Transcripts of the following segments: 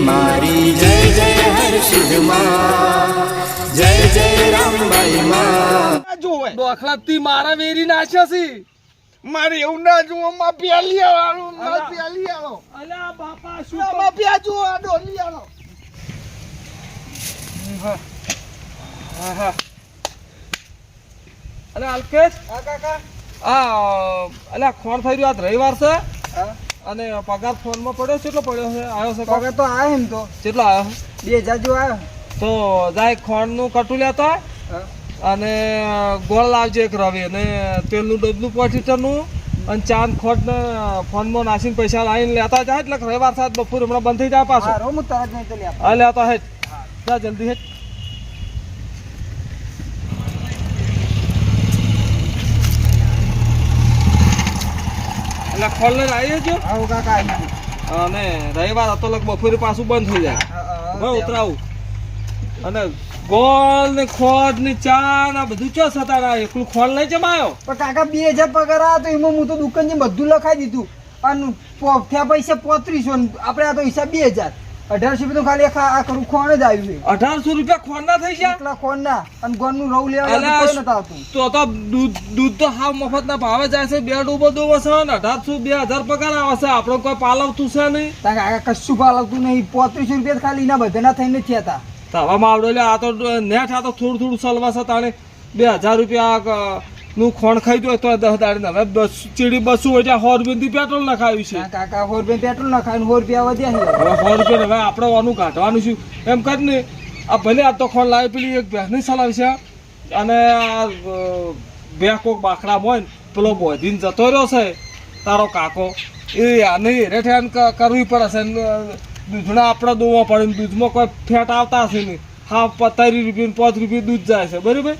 મારી જય જય હર્ષિદમાં જય જય રામબાઈ માં. જોવે દોખલાથી મારા વેરી નાશ્યાસી મારે એવું ના જુઓ માં પ્યાલી આવો માં અલા. પ્યાલી આલો અલ્યા બાપા શું માં પ્યા જુઓ આ ડોલી આવો. અલે અલ્કેશ? હા કાકા. આ અલ્યા ખોણ થઈ રહ્યું આજ રવિવાર છે. હા. અને પગાર ફોનમાં પડ્યો કેટલો પડ્યો છે? આવ્યો છે પગાર તો આયો એમ તો. કેટલો આવ્યો? બે હજાર જો આવ્યો તો જાય ખોણનું કટું લેતા અને ગોળ લાવજે એક રવિ અને તેલનું ડબલું પાંચ લીટરનું અને ચાંદ ખોટ ને ફોનમાં નાસીને પૈસા લાવીને લેતા જાય એટલે રવિવાર સાત બપોર હમણાં બંધ થઈ જાય પાછો. હું તરત નહીં તો લે હા લેતા હેઠ. જલ્દી હેઠ. એટલે ખોલર આવી ગયો આવો કાકા અને રવિવાર હતો લગ બપોરે પાછું બંધ થઈ જાય. હવે ઉતરાવું. અને ગોળ ને ખોદ ને ચા ને બધું ચો સતા એકલું ખોલ નહીં જમાયો? પણ કાકા બે હજાર પગાર આવ્યો તો એમાં હું તો દુકાન બધું લખાઈ દીધું. અને પૈસા પોત્રીસો આપણે આ તો હિસાબ બે હજાર. અઢારસો રૂપિયા ખાલી આ કરું ખોણ જ આવ્યું છે અઢારસો રૂપિયા ના થઈ ગયા? એટલા ખોણ ના અને ગોળનું રવ લેવા કોઈ નતા આવતું. તો તો દૂધ દૂધ તો હાવ મફત ના ભાવે જાય છે બે ડૂબો ડૂબો છે ને અઢારસો બે હજાર પગાર આવે છે. આપણે કોઈ પાલવતું છે નહીં. તારે આ કશું પાલવતું નહીં. પોત્રીસો રૂપિયા ખાલી એના બધાના થઈને થયા હતા. તો હવે માવડો આ તો નેટ આ તો થોડું થોડું સલવા છે તાણે. બે હજાર રૂપિયા નું ખોણ ખાઈ દો તો દસ દાડી હવે બસ ચીડી બસો હોય ત્યાં સો રૂપિયાથી પેટ્રોલ નખાવી છે. કાકા સો રૂપિયા પેટ્રોલ ના હોર સો રૂપિયા વધ્યા હવે સો રૂપિયા હવે આપણે આનું કાઢવાનું છું. એમ કર ને આ ભલે આ તો ખોણ લાવી પેલી એક ભેંસની છે અને આ બે કોક બાકડા હોય ને પેલો બોધીને જતો રહ્યો છે તારો કાકો. એ નહીં રેઠાન કરવી પડે છે ને દૂધના આપણે દોવા પડે ને દૂધમાં કોઈ ફેટ આવતા હશે નહીં. હા પતારી રૂપિયા પાંચ રૂપિયા દૂધ જાય છે. બરાબર?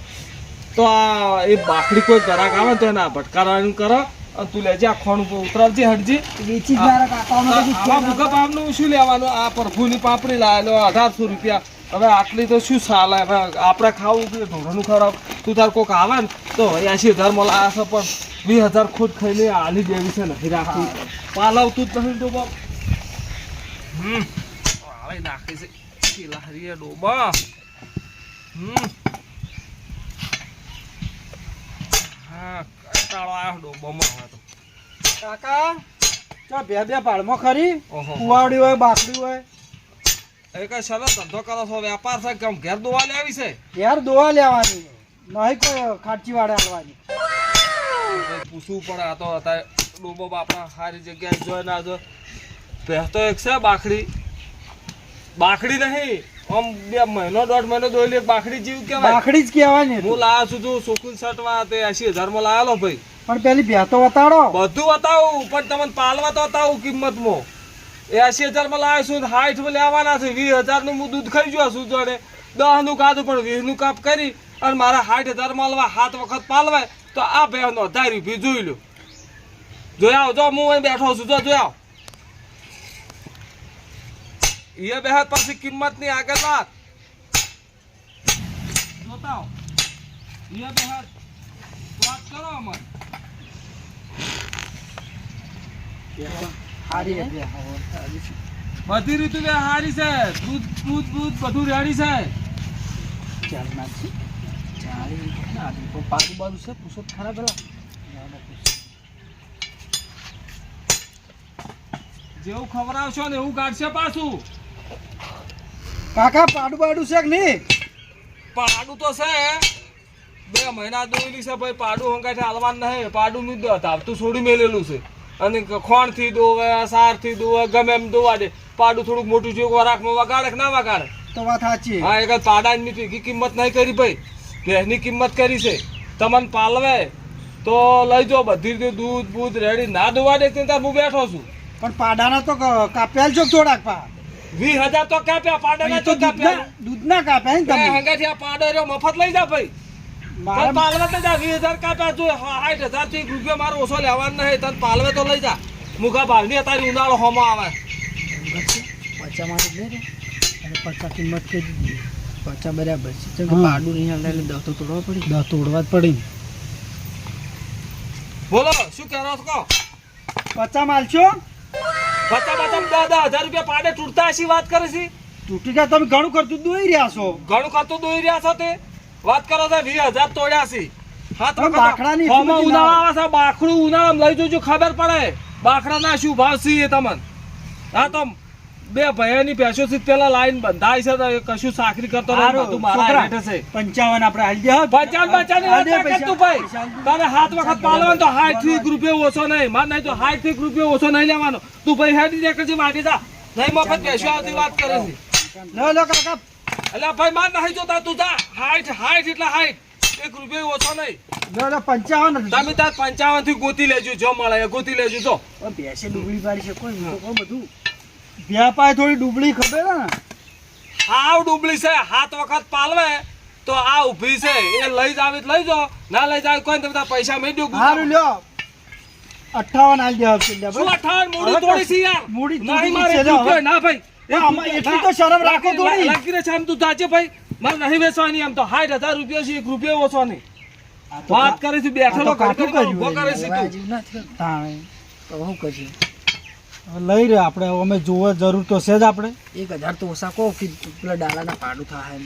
તો આ એ બાકડી કોઈ ગ્રાહક આવે તો એના ભટકારવાનું કરો. અને તું લેજે આ ખોણ ઉપર ઉતરાવજે હટજે. વેચી તો આવા ભૂકા પાપનું શું લેવાનું? આ પરફુની પાપડી લાવેલો અઢારસો રૂપિયા. હવે આટલી તો શું સાલ હવે આપણે ખાવું કે ઢોરનું ખરાબ તું તાર કોક આવે ને તો એસી હજાર મળે. આ છે પણ વીસ હજાર ખુદ ખાઈને આલી દેવી છે નથી રાખી. પાલવતું જ નથી ડોબા. હમ. આવે નાખે છે. પેલા હરીએ ડોબા. હમ. હા કંટાળો આવ્યો ડોબામાં હવે તો. કાકા ચા બે બે પાડમાં ખરી? હોય બાકડી હોય. એ કઈ ધંધો કરો છો વેપાર છે કેમ ઘેર દોવા લેવી છે? ઘેર દોવા લેવાની. નહીં કોઈ ખાટચી વાળે હાલવાની પૂછવું પડે આ તો અત્યારે ડોબો બાપડા સારી જગ્યાએ જોઈ ના જો ભેંસ તો એક છે બાખડી બાખડી નહીં. આમ બે મહિનો દોઢ મહિનો દોઈ લે બાખડી જીવ કેવાય બાખડી જ કહેવાની હું લાવ્યો છું તું સુકુન શર્ટમાં તે એસી હજારમાં લાવેલો ભાઈ. પણ પેલી ભેતો વતાડો. બધું વતાવું પણ તમને પાલવા તો અતાવું કિંમત મો એસી હજારમાં લાવ્યો છું હાઈઠ સાઠમાં લેવાના છે. વીસ હજારનું હું દૂધ ખાઈ ગયો છું જોડે. દસનું કાધું પણ વીસનું કાપ કરી અને મારા હાઠ હજારમાં લવા સાત વખત પાલવાય તો આ બેનો અઢાર રૂપિયા જોઈ લો જોયા આવો જો હું બેઠો છું જો જોઈ આવો એ બે પછી કિંમતની આગળ વાત. જોતા. એ બે વાત કરો અમર. બધી રીતુ બે હારી છે. દૂધ દૂધ દૂધ બધું રેડી છે. ચાલ નાખી. ના, તો બાજુ છે. પૂછો ખરા પેલા જેવું ખવડાવશો ને એવું કાઢશે પાછું. કાકા પાડું પાડું છે કે નહીં? પાડું તો છે. બે મહિના દોયેલી છે ભાઈ પાડું હંગાથી હાલવાનું નહીં. પાડું નું આવતું છોડી મેલેલું છે. અને ખોણથી દોવે સારથી દોવે ગમે એમ દોવા દે પાડું થોડુંક મોટું છે વરાકમાં વગાડે ના વગાડે? તો વાત સાચી. હા એક પાડાની ભેગી કિંમત નહીં કરી ભાઈ. ભેંસની કિંમત કરી છે. તમને પાલવે તો લઈ જાઓ. બધી રીતે દૂધ બૂધ રેડી ના દોવા દે ત્યાં હું બેઠો છું? પણ પાડાના તો કાપ્યા છો થોડાક પા વીસ હજાર તો કાપ્યા પાડાના તો તો કાપ્યા. દૂધના દૂધના કાપ્યા તમે? હંગાથી આ પાડો મફત લઈ જા ભાઈ. તને મારા પાલવે તો જા વીસ હજાર કાપ્યા જો સાઠ હજારથી રૂપિયો મારો ઓછો લેવાનો નહીં તને પાલવે તો લઈ જા. મુખા ભાવની અત્યારે ઉનાળો હોમો આવે. પચા મારે અને પચા કિંમત કરી દીધી. પચા બરાબર છે. પાડું નહીં હાલતા એટલે દસ તો તોડવા પડી. દસ તોડવા જ પડી બોલો શું કહેરો છો? કહો પચા માલ છો બચ્ચા બચ્ચા દાદા હજાર રૂપિયા પાડે તૂટતા હશી વાત કરે છે? તૂટી ગયા તમે ઘણું કરતું દોઈ રહ્યા છો. ઘણું ખાતું દોઈ રહ્યા છો તે? વાત કરો છો વીસ હજાર તોડ્યા છે. બાકડાની ઉનાળા લઈ જોજો ખબર પડે. બાકડાના શું ભાવ છે તમને? હા તો બે ભાઈઓની ભેંસો થી પેલા લાઈન બંધાય છે તો કશું સાકરી કરતો બધું મારા હેઠે છે. પંચાવન આપણે હાલી દે પચાસ પચાસની વાત ભાઈ. તારે હાથ વખત પાલવાનું તો હાઈટથી રૂપિયો ઓછો નહીં માર નહીં તો હાઈટથી રૂપિયો ઓછો નહીં લેવાનો. તું ભાઈ હેડી દે કરજે માટી જા. નહીં મફત બેસ્યો આવતી વાત કરે છે. લો લો કાકા એટલે ભાઈ માર નહીં જોતા તું જા. હાઈટ હાઈટ એટલે હાઈટ એક રૂપિયો ઓછો નહીં. તમે તાર પંચાવનથી ગોતી લેજો જો મળે ગોતી લેજો તો બેસે ડુબળી પાડી છે કોઈ તો બધું. વ્યાપાર થોડી ડુબળી ખબર ને? હાવ ડુબળી છે. હાથ વખત પાલવે તો આ ઊભી છે. એ લઈ જાવી તો લઈ જો ના લઈ જાવ કોઈ બધા પૈસા મેં દઉં સારું લ્યો. અઠાવન આલ દે છે શું અઠાવન? મૂડી તોડી છે યાર. મૂડી નહીં મારે ના ભાઈ. એટલી તો શરમ રાખો થોડી. લાગી રહે છે આમ તું તાજે ભાઈ. મારે નહીં વેચવાની આમ તો. સાઠ હજાર રૂપિયા છે એક રૂપિયો ઓછો નહીં વાત કરે છે બેઠેલો કાઠું કર્યું કરે છે તું. તાણે. હવે લઈ રહ્યો આપણે. અમે જોવા જરૂર તો છે જ આપણે. એક હજાર તો ઓછા કહો કે પેલા ડાલાના પાડું થાય એમ.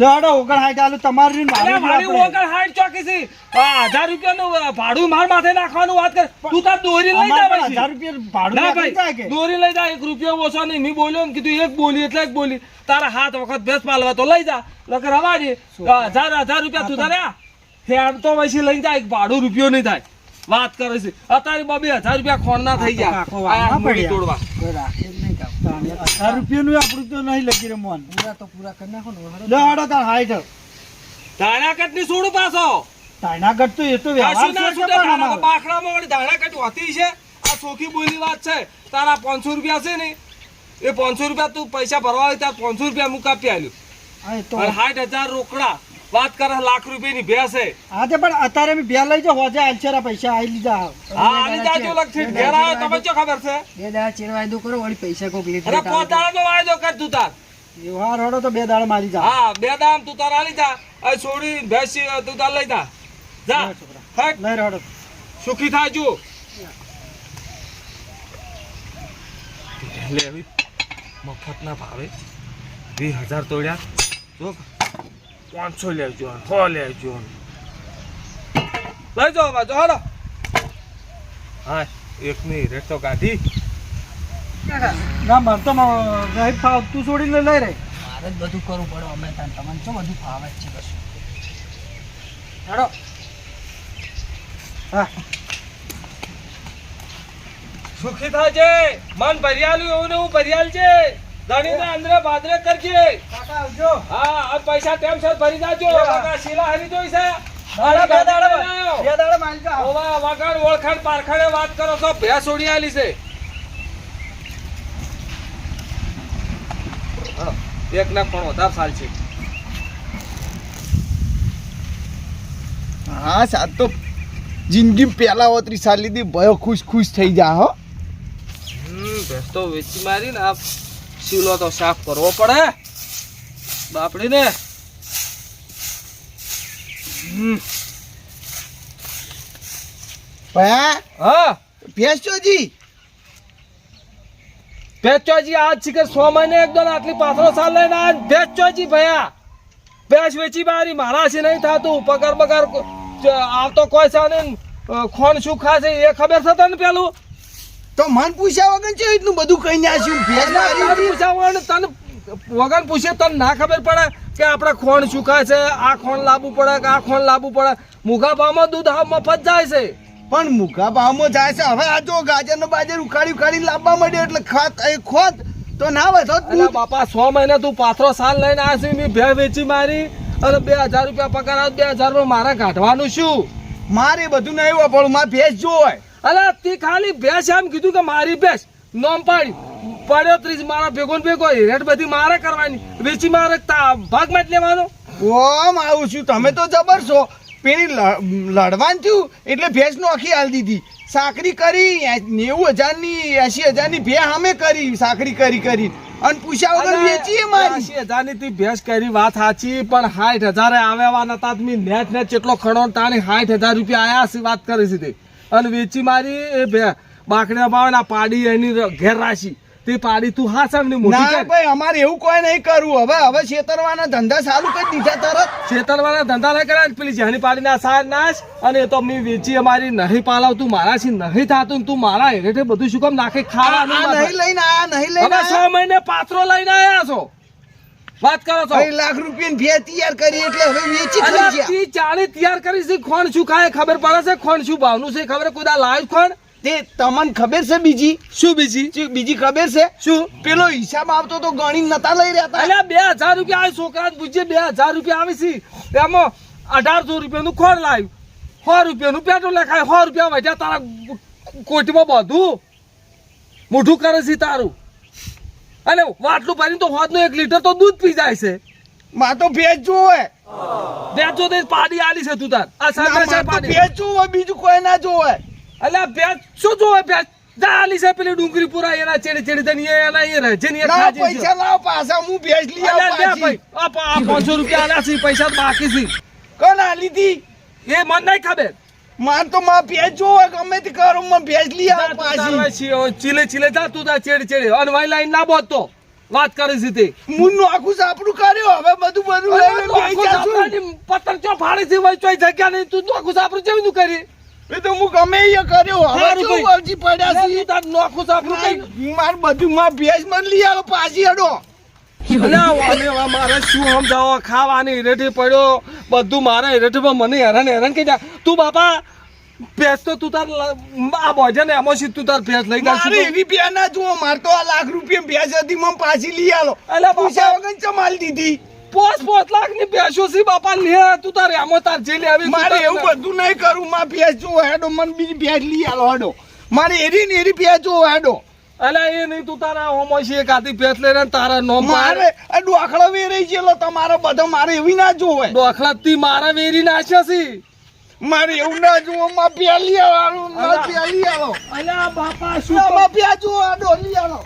લેડો ઓગણ હાઈટ આલું તમારી મારી મારી ઓગણ હાઈટ ચોકી છે. હજાર રૂપિયાનું ભાડું માર માથે નાખવાનું વાત કર. તું તાર દોરી લઈ જા અમારે હજાર રૂપિયા ભાડું ના ભાઈ દોરી લઈ જા એક રૂપિયો ઓછો નહીં. મેં બોલ્યો ને કીધું એક બોલી એટલે એક બોલી. તારા હાથ વખત ભેસ પાલવા તો લઈ જા. નકર રવાજે હજાર હજાર રૂપિયા તું તારે. ફેર તો પછી લઈ જા એક ભાડું રૂપિયો નહીં થાય. વાત કરે છે. અત્યારે બબે હજાર રૂપિયા ખોણ ના થઈ ગયા. તોડવા. કોઈ રાખે જ નહીં હજાર રૂપિયાનું આપણું તો નહીં લગી રમવાનું પૂરા તો પૂરા કરી નાખો ને હવે. તાર પાછો? તાણાગઢ તો એ તો વ્યવહાર છે. બાખડામાં વળી હોતી આ સોખી બોલી વાત છે. તારા પાંચસો રૂપિયા છે ને એ પાંચસો રૂપિયા તું પૈસા ભરવા હોય ત્યારે પાંચસો રૂપિયા મુકાપી અને સાઠ હજાર રોકડા વાત કરે લાખ રૂપિયાની ભેંસ છે હા પણ અત્યારે મેં બે લઈ જાઓ હોજે આલચેરા પૈસા આઈ લીધા હા આની જાજો લગથી ઘેર આવ્યો તમે શું ખબર છે બે દાડા ચેર વાયદો કરો વળી પૈસા કોક લેટ અરે લેટ તો. વાયદો કર તું તાર વ્યવહાર હડો તો બે દાડા મારી જા હા બે દામ તું તાર આલી જા આ છોડી ભેંસ તું તાર લઈ જા જા હટ લઈ રડો સુખી થાજો મફત ના ભાવે વીસ હજાર તોડ્યા જો પાંચસો લેજો સો લેજો લઈ જાઓ બાજુ હાલો. હા એકની રેટ તો કાઢી. ના તો રહી ફાવ તું છોડીને લઈ રે. મારે જ બધું કરવું પડે અમે તાન તમને શું બધું ફાવે જ છે કશું હેડો હા. સુખી થાજે. મન ભરિયાલું એવું ને એવું ભરિયાલ છે. ધણીને અંદર બાદરે કરજે. કાકા આવજો. હા આ પૈસા ટાઈમસર ભરી જાજો કાકા શીલા હરી જોઈ છે. ઓળખાણ પારખાણે વાત કરો છો. ભેંસ ઉડી આલી છે. એક ના પણ વધારે સાલ છે. હા સાત તો જિંદગી પેલા ઓતરી સાલ લીધી ભયો ખુશ ખુશ થઈ જા હો. હમ ભેંસ તો વેચી મારી ને આ શીલો તો સાફ કરવો પડે. બાપડીને. ચોજી આજ છે કે સો મહિને એકદમ આટલી પાથરો સાલ લઈને આજ ભેચોજી ભયા. ભેંસ વેચી મારી મારા છે નહીં થતું. પગાર બગાર આવતો કોઈ છે ને ખોણ શું ખાશે એ ખબર છે તને પેલું? તો મન પૂછ્યા વગર છે એટલું બધું કઈ ના છું પૂછ્યા મારી. પૂછાવવાનું તને વગર પૂછે તને ના ખબર પડે કે આપણે ખોણ ચૂકા છે આ ખોણ લાવવું પડે કે આ ખોણ લાવવું પડે? મૂગા ભાવમાં દૂધ હાવ મફત જાય છે. પણ મુખા ભાવમાં જાય છે. હવે આ જો ગાજર નો બાજર ઉખાડી ઉખાડી લાવવા માંડ્યો એટલે ખાત એ ખોત તો ના વધો અલા બાપા સો મહિને તું પાથરો સાલ લઈને આવ્યો છે મેં ભે વેચી મારી અને બે હજાર રૂપિયા પગાર આવે બે હજારમાં મારે કાઢવાનું શું? મારે બધું નહીં પણ મારે ભેંસ જોવાય અલા તે ખાલી ભેંસ એમ કીધું કે મારી ભેંસ. નોમ પાડી. પડ્યો ત્રીજ મારા ભેગો ને ભેગો રેટ બધી મારે કરવાની. વેચી મારે તા- ભાગમાં જ લેવાનો. ઓમ આવું છું. તમે તો જબર છો. પેલી લડવાન થયું એટલે ભેંસ નોખી હાલ દીધી. સાકરી કરી નેવું હજારની એસી હજારની ભે અમે કરી સાકરી કરી કરી. અને પૂછ્યા વગર વેચીએ મારી. એંશી હજારની તી ભેંસ કરી વાત સાચી પણ સાઠ હજારે આવ્યા નતા. તો મેં નેટ નેટ જેટલો ખણો તાણી સાઠ હજાર રૂપિયા આયા છે વાત કરી છે તે અને વેચી મારી એ બાકડા ભાવે આ પાડી એની ઘેર રાશી તે પાડી તું હા ની મોટી ના ભાઈ અમારે એવું કોઈ નહીં કરવું. હવે હવે છેતરવાના ધંધા સારું કરી દીધા તરત છેતરવાના ધંધા ના કરે પેલી જેની પાડીના સાર નાશ. અને એ તો મેં વેચી અમારી નહીં પાલાવતું મારા છે નહીં થતું તું મારા હેઠે બધું શું કામ નાખે ખાવાનું નહીં લઈને આયા નહીં લઈને છ મહિને પાત્રો લઈને આયા છો. વાત કરો છો? લાખ રૂપિયાની ભે તૈયાર કરી એટલે હવે વેચી થઈ ગયા. તી ચાળી તૈયાર કરી છે કોણ શું ખાય? ખબર પડે છે કોણ શું ભાવનું છે? ખબર કોઈ લાવ કોણ તે તમને ખબર છે બીજી? શું બીજી? બીજી ખબર છે? શું? પેલો હિસાબ આવતો તો ગણી નતા લઈ રહ્યા તા. અલ્યા બે હજાર રૂપિયા આ છોકરા પૂછજે બે હજાર રૂપિયા આવે છે. એમાં અઢારસો રૂપિયાનું ખોણ લાવ્યું. સો રૂપિયાનું પેટ્રોલ લખાય સો રૂપિયા વધ્યા તારા કોટીમાં બધું. મોઢું કરે છે તારું. અને વાટલું પાણી તો હોદનું એક લીટર તો દૂધ પી જાય છે. માં તો ભેજ જોવે બેચો તે પાડી આલી છે તું તાર. આ સાંકળ છે પાડી. ભેજ જોવે બીજું કોઈ ના જોવે. અલ્યા ભેજ શું જોવે જા આલી છે પેલી ડુંગળી પૂરા એના ચેડી ચેડી તને એના એ રહે છે ને એ ના ખાજે છે. પૈસા લાવ પાછા હું ભેજ લઈ આવું ભાઈ આ પા- આ પાંચસો રૂપિયા આલ્યા છે પૈસા બાકી છે. કોણ આ લીધી એ મને નહીં ખબર. માન તો માં ભેજ જોવે ગમે તે કરો માં ભેજ લઈ આવ પાછી. ચીલે ચીલે જા તું તા ચેડ ચેડ. અને વાઈ લાઈન ના બોતો વાત કરે છે તે. હું નોખું સાપડું કર્યો હવે બધું બધું લઈને બેસી જાશું. પતંગ ચો ફાડી છે વઈ ચોઈ જગ્યા નહીં. તું તો આખું સાપડું જેવું નું કરી? એ તો હું ગમે એ કર્યો. હવે કેવું અરજી પડ્યા છે? તાર નોખું સાપડું કઈ માર બધું માં ભેજ મને લઈ આવ પાછી વા, મારે શું સમજાવો? ખાવાની હેરેઠી પડ્યો. બધું મારા હેરેઠીમાં મને હેરાન હેરાન કહી જા તું બાપા ભેંસ તો તું તાર આ ભોજન એમાં સીધ તું તાર ભેંસ લઈ મારે જાય એવી બે ના જુઓ માર તો આ લાખ રૂપિયા ભેજ હતી મને પાછી લઈ આલો. અલ્યા બાપા. પૂછ્યા વગર ચમાલ દીધી. પોસ પોસ લાખની ભેંસો છે બાપા. લે તું તાર એમાં તાર જે લે આવી મારે એવું બધું નહીં કરું માં ભેંસ જુઓ હેડો મને બીજી ભેજ લઈ આલો હેડો. મારે એરી ને એરી ભેજ જુઓ હેડો. અલ્યા એ નહીં તું તારા હોમો છે એક આધી ભેંસ લઈને તારા નોમ મારે આ ડોખડો વેરાઈ ગયેલો તમારો બધો મારે એવી ના જોવે. દોખલાતી મારા વેરી નાખ્યા છે. મારે એવું ના માં લઈ આલો માં ભેજ લઈ આલો બાપા શું માં ભેજ જુઓ આ લઈ આલો